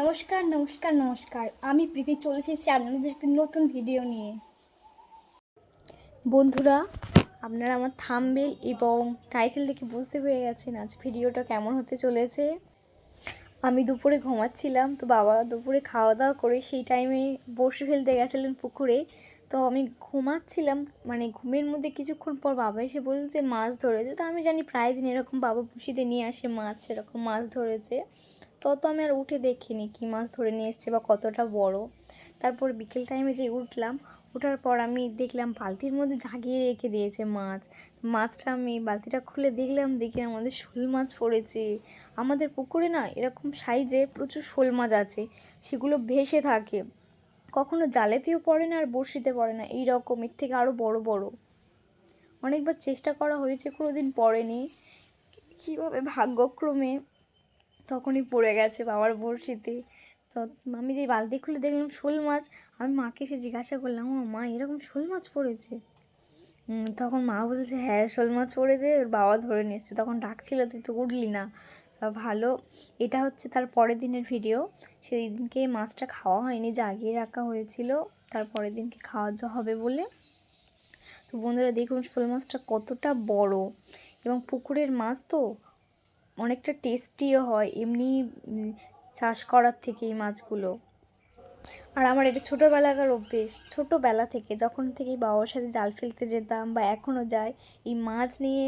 নমস্কার নমস্কার নমস্কার। আমি প্রীতি চলে এসেছি আপনাদের একটি নতুন ভিডিও নিয়ে। বন্ধুরা, আপনারা আমার থামবেল এবং টাইটেল দেখে বুঝতে পেরে গেছেন আজ ভিডিওটা কেমন হতে চলেছে। আমি দুপুরে ঘুমাচ্ছিলাম, তো বাবা দুপুরে খাওয়া দাওয়া করে সেই টাইমে বসে ফেলতে গেছিলেন পুকুরে। তো আমি ঘুমাচ্ছিলাম মানে ঘুমের মধ্যে কিছুক্ষণ পর বাবা এসে বলছে মাছ ধরেছে। তো আমি জানি প্রায় দিন এরকম বাবা পুষিতে নিয়ে আসে মাছ, এরকম মাছ ধরেছে। তত আমি আর উঠে দেখিনি কী মাছ ধরে নিয়ে এসছে বা কতটা বড়। তারপর বিকেল টাইমে যে উঠলাম ওঠার পর আমি দেখলাম বালতির মধ্যে ঝাঁকিয়ে রেখে দিয়েছে মাছ। মাছটা আমি বালতিটা খুলে দেখলাম, দেখি আমাদের শোল মাছ পড়েছে। আমাদের পুকুরে না এরকম সাইজে প্রচুর শোল মাছ আছে, সেগুলো ভেসে থাকে। কখনো জালেতেও পড়ে না আর বড়শিতে পড়ে না এই রকম এর থেকে আরও বড় বড়। অনেকবার চেষ্টা করা হয়েছে কোনো দিন পড়েনি। কীভাবে ভাগ্যক্রমে তখনই পড়ে গেছে বাবার বড়শিতে। তো আমি যে বালতি খুলে দেখলাম শোল মাছ, আমি মাকে এসে জিজ্ঞাসা করলাম, ও মা, এরকম শোল মাছ পড়েছে? তখন মা বলছে হ্যাঁ শোল মাছ পড়েছে ওর বাবা ধরে নিয়ে এসছে তখন ডাকছিল, তুই তো উঠলি না। ভালো, এটা হচ্ছে তার পরের দিনের ভিডিও সেই দিনকে মাছটা খাওয়া হয়নি, জাগিয়ে রাখা হয়েছিল। তার পরের দিনকে খাওয়া হবে বলে। তো বন্ধুরা, দেখুন শোল মাছটা কতটা বড়। এবং পুকুরের মাছ তো অনেকটা টেস্টিও হয়, এমনি চাষ করার থেকে এই মাছগুলো। আর আমার এটা ছোটোবেলাকার অভ্যেস। ছোটোবেলা থেকে যখন থেকে বাবার সাথে জাল ফেলতে যেতাম বা এখনও যাই, এই মাছ নিয়ে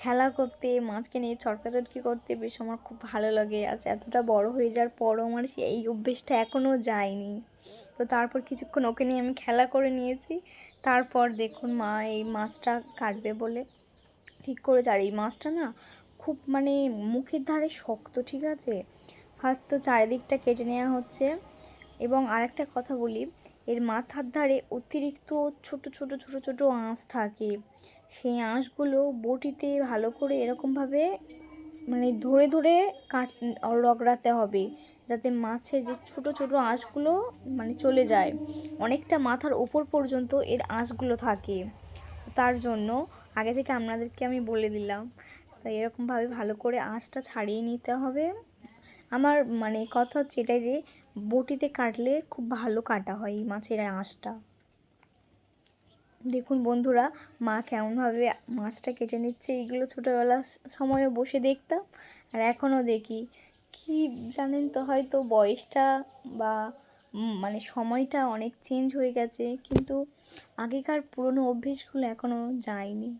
খেলা করতে, মাছকে নিয়ে চটকাচটকি করতে বেশ আমার খুব ভালো লাগে। আজ এতটা বড় হয়ে যাওয়ার পরও আমার সে এই অভ্যেসটা এখনও যায়নি। তো তারপর কিছুক্ষণ ওকে নিয়ে আমি খেলা করে নিয়েছি। তারপর দেখুন মা এই মাছটা কাটবে বলে ঠিক করেছে। আর এই মাছটা না খুব মানে মুখের ধারে শক্ত, ঠিক আছে? ফার্স্ট তো চারিদিকটা কেটে নেওয়া হচ্ছে। এবং আরেকটা কথা বলি, এর মাথার ধারে অতিরিক্ত ছোট ছোট ছোট ছোট আঁশ থাকে। সেই আঁশগুলো বটিতে ভালো করে এরকমভাবে মানে ধরে ধরে কাট, রগড়াতে হবে, যাতে মাছে যে ছোট ছোট আঁশগুলো মানে চলে যায়। অনেকটা মাথার ওপর পর্যন্ত এর আঁশগুলো থাকে। তার জন্য আগে থেকে আপনাদেরকে আমি বলে দিলাম তাই এরকমভাবে ভালো করে আঁশটা ছাড়িয়ে নিতে হবে। আমার মানে কথা হচ্ছে এটাই যে, বটিতে কাটলে খুব ভালো কাটা হয় এই মাছের আঁশটা দেখুন বন্ধুরা, মা কেমনভাবে মাছটা কেটে নিচ্ছে, এইগুলো ছোটোবেলার সময়ও বসে দেখতাম, আর এখনও দেখি। কি জানেন তো, হয়তো বয়সটা বা মানে সময়টা অনেক চেঞ্জ হয়ে গেছে, কিন্তু আগেকার পুরনো অভ্যেসগুলো এখনও যায়নি।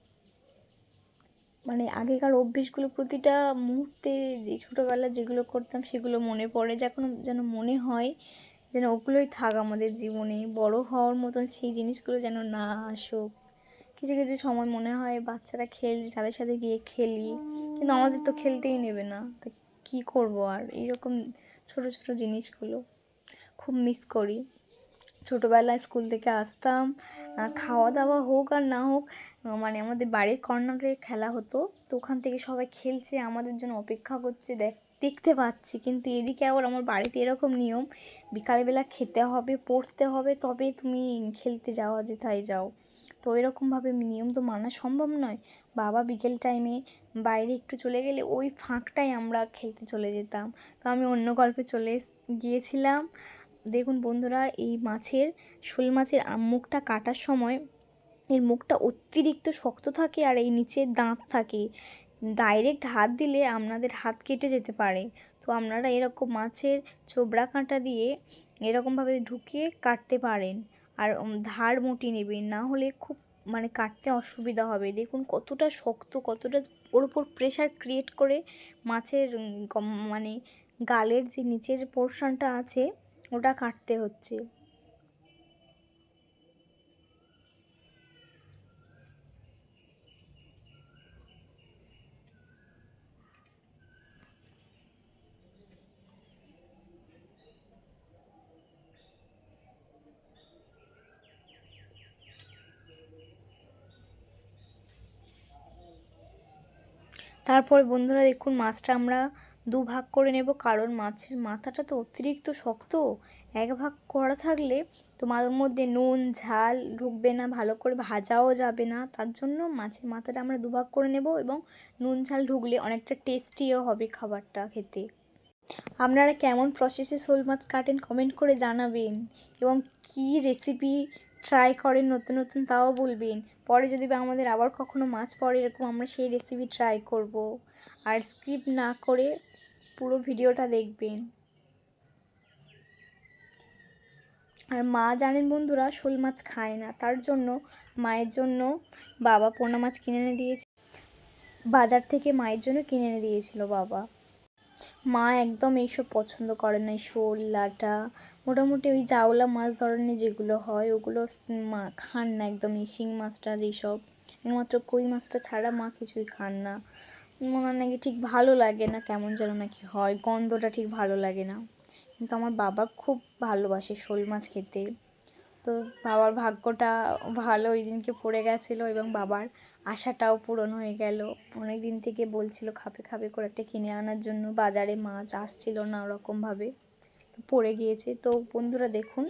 মানে আগেকার অভ্যেসগুলো প্রতিটা মুহূর্তে যে ছোটোবেলায় যেগুলো করতাম সেগুলো মনে পড়ে যখন যেন মনে হয় যেন ওগুলোই থাক আমাদের জীবনে। বড় হওয়ার মতন সেই জিনিসগুলো যেন না আসুক। কিছু কিছু সময় মনে হয় বাচ্চারা খেলছে, তাদের সাথে গিয়ে খেলি। কিন্তু আমাদের তো খেলতেই নেবে না। তো কী করব আর? এইরকম ছোট ছোট জিনিসগুলো খুব মিস করি। ছোটোবেলায় স্কুল থেকে আসতাম খাওয়া দাওয়া হোক আর না হোক মানে আমাদের বাড়ির কর্নারে খেলা হতো, তো ওখান থেকে সবাই খেলছে, আমাদের জন্য অপেক্ষা করছে, দেখ, দেখতে পাচ্ছি। কিন্তু এদিকে আবার আমার বাড়িতে এরকম নিয়ম, বিকালবেলা খেতে হবে, পড়তে হবে, তবে তুমি খেলতে যাওয়া যেথায় যাও। তো এরকমভাবে নিয়ম তো মানা সম্ভব নয়। বাবা বিকেল টাইমে বাইরে একটু চলে গেলে ওই ফাঁকটাই আমরা খেলতে চলে যেতাম। তো আমি অন্য গল্পে চলে গিয়েছিলাম। দেখুন বন্ধুরা, এই মাছের, শোল মাছের মুখটা কাটার সময় এর মুখটা অতিরিক্ত শক্ত থাকে আর এই নিচে দাঁত থাকে। ডাইরেক্ট হাত দিলে আপনাদের হাত কেটে যেতে পারে। তো আপনারা এরকম মাছের চোবড়া কাঁটা দিয়ে এরকমভাবে ঢুকিয়ে কাটতে পারেন। আর ধার মুটি নেবেন, না হলে খুব মানে কাটতে অসুবিধা হবে। দেখুন কতটা শক্ত, কতটা ওর উপর প্রেশার ক্রিয়েট করে মাছের মানে গালের যে নিচের পোর্শনটা আছে, ওটা কাটতে হচ্ছে। তারপরে বন্ধুরা দেখুন, মাছটা আমরা দু ভাগ করে নেব, কারণ মাছের মাথাটা তো অতিরিক্ত শক্ত। এক ভাগ করা থাকলে তো মাছের মধ্যে নুন, ঝাল ঢুকবে না, ভালো করে ভাজাও যাবে না। তার জন্য মাছের মাথাটা আমরা দুভাগ করে নেব এবং নুন, ঝাল ঢুকলে অনেকটা টেস্টিও হবে খাবারটা খেতে। আপনারা কেমন প্রসেসে শোল মাছ কাটেন কমেন্ট করে জানাবেন। এবং কী রেসিপি ট্রাই করেন, নতুন নতুন তাও বলবেন। পরে যদি বা আমাদের আবার কখনো মাছ পড়ে, এরকম আমরা সেই রেসিপি ট্রাই করব। আর স্ক্রিপ্ট না করে পুরো ভিডিওটা দেখবেন। আর মা জানেন বন্ধুরা, শোল মাছ খায় না। তার জন্য, মায়ের জন্য বাবা পোনা মাছ কিনে এনে দিয়েছে। বাজার থেকে মায়ের জন্য কিনে এনে দিয়েছিল বাবা। মা একদম এইসব পছন্দ করে না শোল লাটা মোটামুটি ওই জাওলা মাছ ধরনের যেগুলো হয়, ওগুলো মা খান না একদম, এই শিং মাছটা যেসব। একমাত্র কই মাছটা ছাড়া মা কিছুই খান না। মনে নাকি ঠিক ভালো লাগে না, কেমন যেন নাকি হয়, গন্ধটা ঠিক ভালো লাগে না। কিন্তু আমার বাবা খুব ভালোবাসে শোল মাছ খেতে। তো বাবার ভাগ্যটা ভালো, ওই দিনকে পড়ে গেছিল এবং বাবার আশাটাও পূরণ হয়ে গেল। অনেক দিন থেকে বলছিল খাপে খাপে করে একটা কিনে আনার জন্য বাজারে মাছ আসছিল না ওরকমভাবে। তো পড়ে গিয়েছে। তো বন্ধুরা দেখুন,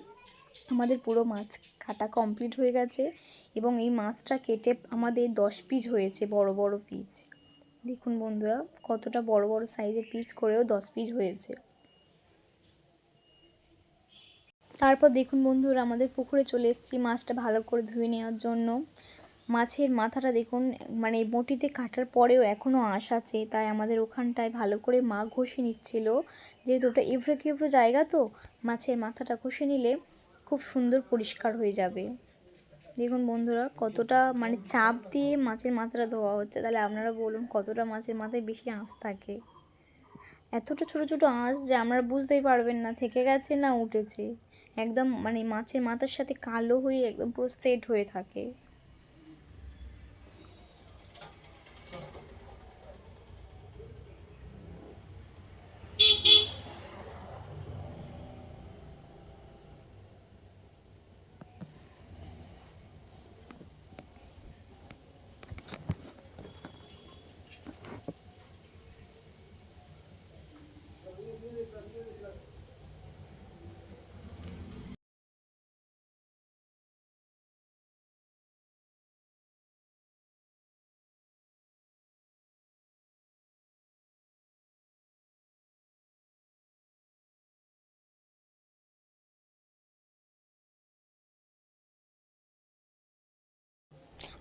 আমাদের পুরো মাছ কাটা কমপ্লিট হয়ে গেছে এবং এই মাছটা কেটে আমাদের দশ পিস হয়েছে বড় বড় পিস। দেখুন বন্ধুরা, কতটা বড় বড় সাইজের পিস করেও দশ পিস হয়েছে। তারপর দেখুন বন্ধুরা, আমাদের পুকুরে চলে এসেছি মাছটা ভালো করে ধুয়ে নেওয়ার জন্য। মাছের মাথাটা দেখুন মানে বটিতে কাটার পরেও এখনও আঁশ আছে, তাই আমাদের ওখানটায় ভালো করে মা ঘষে নিচ্ছিল। যেহেতু ওটা এবড়ো কেবড়ো জায়গা তো, মাছের মাথাটা ঘষে নিলে খুব সুন্দর পরিষ্কার হয়ে যাবে। দেখুন বন্ধুরা, কতটা মানে চাপ দিয়ে মাছের মাথাটা ধোয়া হচ্ছে। তাহলে আপনারা বলুন, কতটা মাছের মাথায় বেশি আঁশ থাকে? এতটা ছোটো ছোটো আঁশ যে আমরা বুঝতেই পারবেন না, থেকে গেছে না উঠেছে। একদম মানে মাছের মাথার সাথে কালো হয়ে একদম পুরো সেট হয়ে থাকে।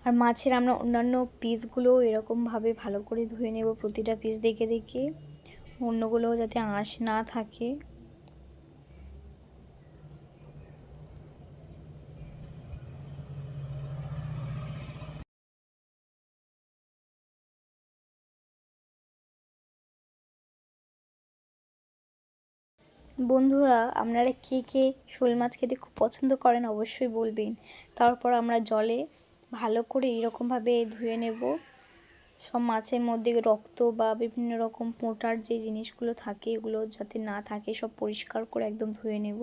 আর মাছের আমরা অন্যান্য পিসগুলো এরকমভাবে ভালো করে ধুয়ে নেব, প্রতিটা পিস দেখে দেখে। অন্যগুলো যাতে আঁশ না থাকে। বন্ধুরা, আপনারা কে কে শোল মাছ খেতে খুব পছন্দ করেন অবশ্যই বলবেন। তারপর আমরা জলে ভালো করে এইরকমভাবে ধুয়ে নেব। সব মাছের মধ্যে রক্ত বা বিভিন্ন রকম পোঁটার যে জিনিসগুলো থাকে, এগুলো যাতে না থাকে, সব পরিষ্কার করে একদম ধুয়ে নেব।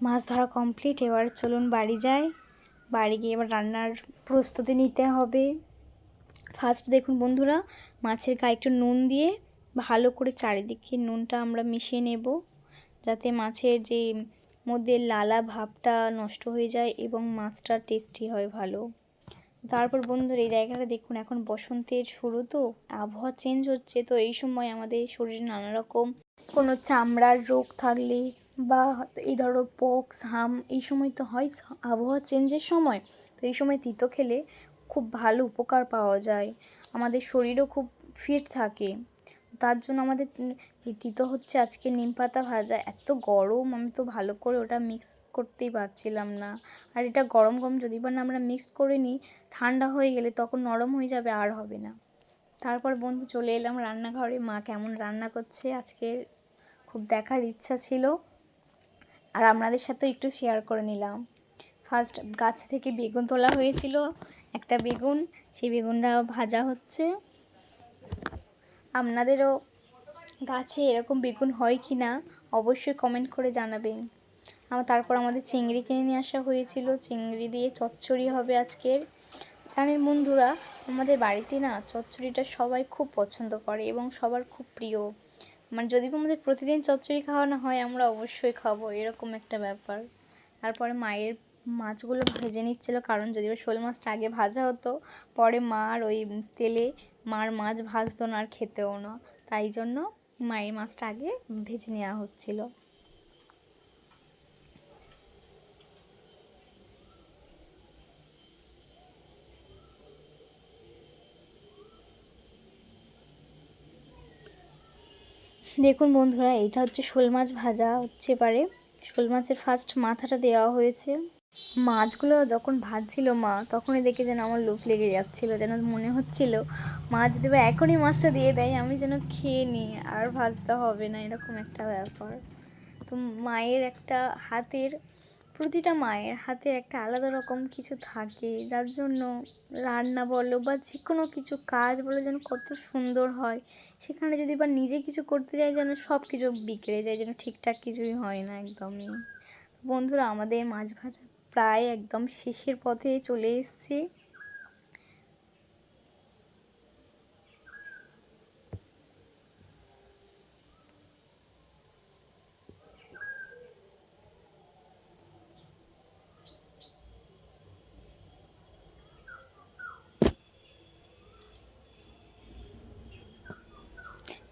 মাছ ধরা কমপ্লিট এবার চলুন বাড়ি যাই। বাড়ি গিয়ে এবার রান্নার প্রস্তুতি নিতে হবে। ফার্স্ট দেখুন বন্ধুরা, মাছের গায়ে একটু নুন দিয়ে ভালো করে চারিদিকে নুনটা আমরা মিশিয়ে নেব, যাতে মাছের যে মধ্যে লালা ভাবটা নষ্ট হয়ে যায় এবং মাছটা টেস্টি হয় ভালো। তারপর বন্ধুরা, এই জায়গাটা দেখুন, এখন বসন্তের শুরু তো, আবহাওয়া চেঞ্জ হচ্ছে, তো এই সময় আমাদের শরীরে নানা রকম কোনো চামড়ার রোগ থাকলে বা এই ধরো পক্স, হাম, এই সময় তো হয় আবহাওয়া চেঞ্জের সময়, তো এই সময় তিতো খেলে খুব ভালো উপকার পাওয়া যায়। আমাদের শরীরও খুব ফিট থাকে। তার জন্য আমাদের তিতো হচ্ছে আজকে নিম পাতা ভাজা। এত গরম, আমি তো ভালো করে ওটা মিক্স করতেই পারছিলাম না। আর এটা গরম গরম যদি বা না আমরা মিক্স করে নিই, ঠান্ডা হয়ে গেলে তখন নরম হয়ে যাবে, আর হবে না। তারপর বন্ধু চলে এলাম রান্নাঘরে। মা কেমন রান্না করছে? আজকে খুব দেখার ইচ্ছা ছিল। আর আপনাদের সাথেও একটু শেয়ার করে নিলাম। ফার্স্ট গাছ থেকে বেগুন তোলা হয়েছিল, একটা বেগুন। সেই বেগুনটা ভাজা হচ্ছে। আপনাদেরও গাছে এরকম বেগুন হয় কি না, অবশ্যই কমেন্ট করে জানাবেন। আমার তারপর আমাদের চিংড়ি কিনে নিয়ে আসা হয়েছিল। চিংড়ি দিয়ে চচ্চড়ি হবে আজকের। জানেন বন্ধুরা, আমাদের বাড়িতে না চচ্চড়িটা সবাই খুব পছন্দ করে এবং সবার খুব প্রিয়। মানে যদি আমাদের প্রতিদিন চচ্চড়ি খাওয়ানো হয়, আমরা অবশ্যই খাব, এরকম একটা ব্যাপার। তারপরে মায়ের মাছগুলো ভেজে নিচ্ছিলো, কারণ যদি শোল মাছটা আগে ভাজা হতো, পরে মার ওই তেলে মার মাছ ভাজতো না আর খেতেও না। তাই জন্য মায়ের মাছটা আগে ভেজে নেওয়া হচ্ছিল। দেখুন বন্ধুরা এটা হচ্ছে শোল মাছ ভাজা হচ্ছে এবারে। শোল মাছের ফার্স্ট মাথাটা দেওয়া হয়েছে। মাছগুলো যখন ভাজছিল মা, তখনই দেখে যেন আমার লোভ লেগে যাচ্ছিল, যেন মনে হচ্ছিল মাছ দেবে, এখনই মাছটা দিয়ে দেয়, আমি যেন খেয়ে নিই, আর ভাজতে হবে না, এরকম একটা ব্যাপার। তো মায়ের একটা হাতের, প্রতিটা মায়ের হাতের একটা আলাদা রকম কিছু থাকে, যার জন্য রান্না বলো বা যে কোনো কিছু কাজ বলো যেন কত সুন্দর হয়, সেখানে যদি বা নিজে কিছু করতে যাই যেন সব কিছু বিগড়ে যায়, যেন ঠিকঠাক কিছুই হয় না একদমই। বন্ধুরা, আমাদের মাছ ভাজা প্রায় একদম শেষের পথে চলে এসছে।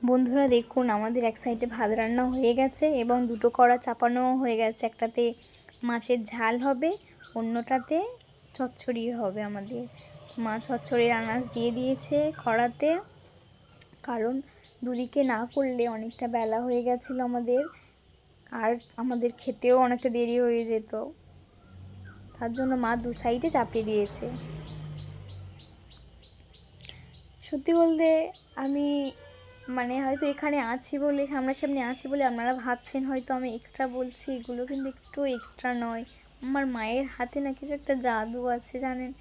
বন্ধুরা, দেখুন, আমাদের এক সাইডে ভাত রান্না হয়ে গেছে এবং দুটো কড়া চাপানো হয়ে গেছে। একটাতে মাছের ঝাল হবে, অন্যটাতে চচ্চড়ি হবে আমাদের। মা চচ্চড়ির আনাজ দিয়ে দিয়েছে কড়াতে, কারণ দুদিকে না করলে অনেকটা বেলা হয়ে গেছিল আমাদের, আর আমাদের খেতেও অনেকটা দেরি হয়ে যেত। তার জন্য মা দু সাইডে চাপিয়ে দিয়েছে। সত্যি বলতে আমি মানে হয়তো এখানে আছি বলে, সামনাসামনি আছি বলে আপনারা ভাবছেন, হয়তো আমি এক্সট্রা বলছি, এগুলো কিন্তু একটু এক্সট্রা নয়। আমার মায়ের হাতে না কিছু একটা জাদু আছে, জানেন?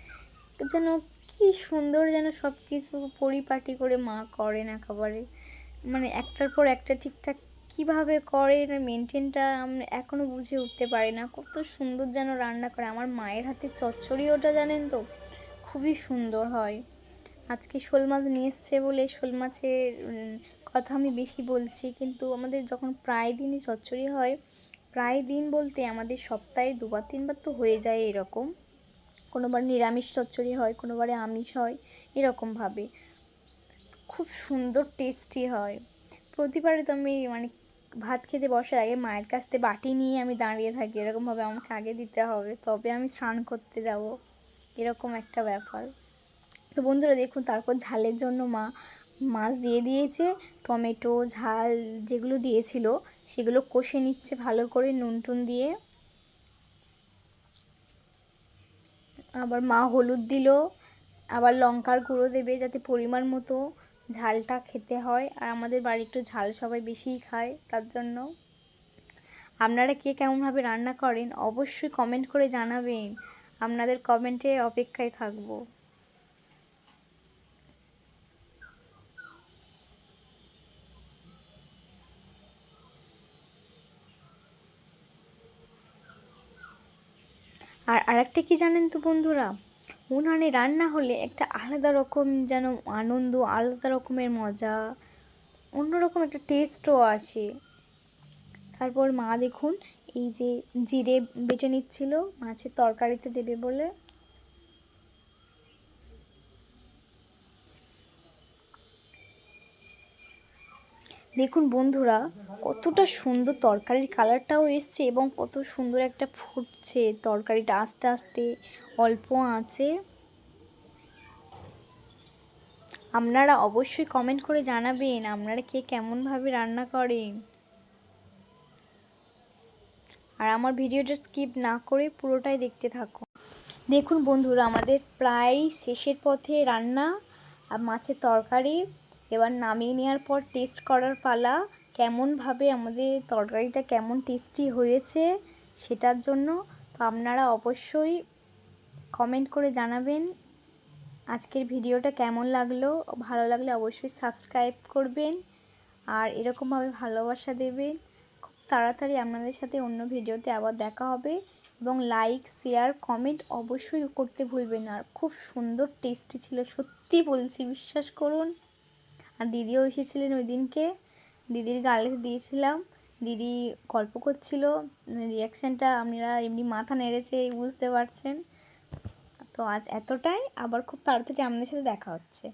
যেন কি সুন্দর যেন সব কিছু পরিপাটি করে মা করেন একেবারে। মানে একটার পর একটা ঠিকঠাক কীভাবে করে না মেনটেনটা আমি এখনও বুঝে উঠতে পারি না। কত সুন্দর যেন রান্না করে। আমার মায়ের হাতে চচ্চড়ি ওটা জানেন তো? খুবই সুন্দর হয়। আজকে শোল মাছ নিয়ে এসছে বলে শোল মাছের কথা আমি বেশি বলছি। কিন্তু আমাদের যখন প্রায় দিনই চচ্চড়ি হয়, প্রায় দিন বলতে আমাদের সপ্তাহে দুবার, তিনবার তো হয়ে যায় এরকম। কোনোবার নিরামিষ চচ্চড়ি হয়, কোনোবারে আমিষ হয় এরকমভাবে খুব সুন্দর টেস্টি হয়। প্রতিবারে তো আমি মানে ভাত খেতে বসার আগে মায়ের কাছ থেকে বাটি নিয়ে আমি দাঁড়িয়ে থাকি। এরকমভাবে আমাকে আগে দিতে হবে, তবে আমি স্নান করতে যাব। এরকম একটা ব্যাপার। তো বন্ধুরা দেখুন, তারপর ঝালের জন্য মা মাছ দিয়ে দিয়েছে, টমেটো, ঝাল যেগুলো দিয়েছিল সেগুলো কষে নিচ্ছে ভালো করে নুন টুন দিয়ে। আবার মা হলুদ দিল, আবার লঙ্কার গুঁড়ো দেবে যাতে পরিমাণ মতো ঝালটা খেতে হয়। আর আমাদের বাড়ি একটু ঝাল সবাই বেশিই খায়, তার জন্য। আপনারা কে কেমনভাবে রান্না করেন অবশ্যই কমেন্ট করে জানাবেন। আপনাদের কমেন্টে অপেক্ষায় থাকব। আরেকটা কী জানেন তো বন্ধুরা? উনানে রান্না হলে একটা আলাদা রকম যেন আনন্দ, আলাদা রকমের মজা, অন্যরকম একটা টেস্টও আসে। তারপর মা দেখুন, এই যে জিরে বেটে নিচ্ছিল, মাছের তরকারিতে দেবে বলে। দেখুন বন্ধুরা, কতটা সুন্দর তরকারির কালারটাও এসছে এবং কত সুন্দর একটা ফুটছে তরকারিটা আস্তে আস্তে, অল্প আছে। আপনারা অবশ্যই কমেন্ট করে জানাবেন, আপনারা কে কেমনভাবে রান্না করেন। আর আমার ভিডিওটা স্কিপ না করে পুরোটাই দেখতে থাকো দেখুন বন্ধুরা, আমাদের প্রায় শেষের পথে রান্না আর মাছের তরকারি। এবার নামিয়ে নেওয়ার পর টেস্ট করার পালা, কেমনভাবে আমাদের তরকারিটা কেমন টেস্টি হয়েছে সেটার জন্য তো আপনারা অবশ্যই কমেন্ট করে জানাবেন। আজকের ভিডিওটা কেমন লাগল? ভালো লাগলে অবশ্যই সাবস্ক্রাইব করবেন আর এরকমভাবে ভালোবাসা দেবেন। খুব তাড়াতাড়ি আপনাদের সাথে অন্য ভিডিওতে আবার দেখা হবে এবং লাইক শেয়ার কমেন্ট অবশ্যই করতে ভুলবেন আর খুব সুন্দর টেস্টি ছিল, সত্যি বলছি, বিশ্বাস করুন। আর দিদিও এসেছিলেন ওই দিনকে দিদির গালে দিয়েছিলাম। দিদি গল্প করছিল রিয়াকশানটা আপনারা এমনি মাথা নেড়েছে বুঝতে পারছেন। তো আজ এতটাই, আবার খুব তাড়াতাড়ি আপনাদের সাথে দেখা হচ্ছে।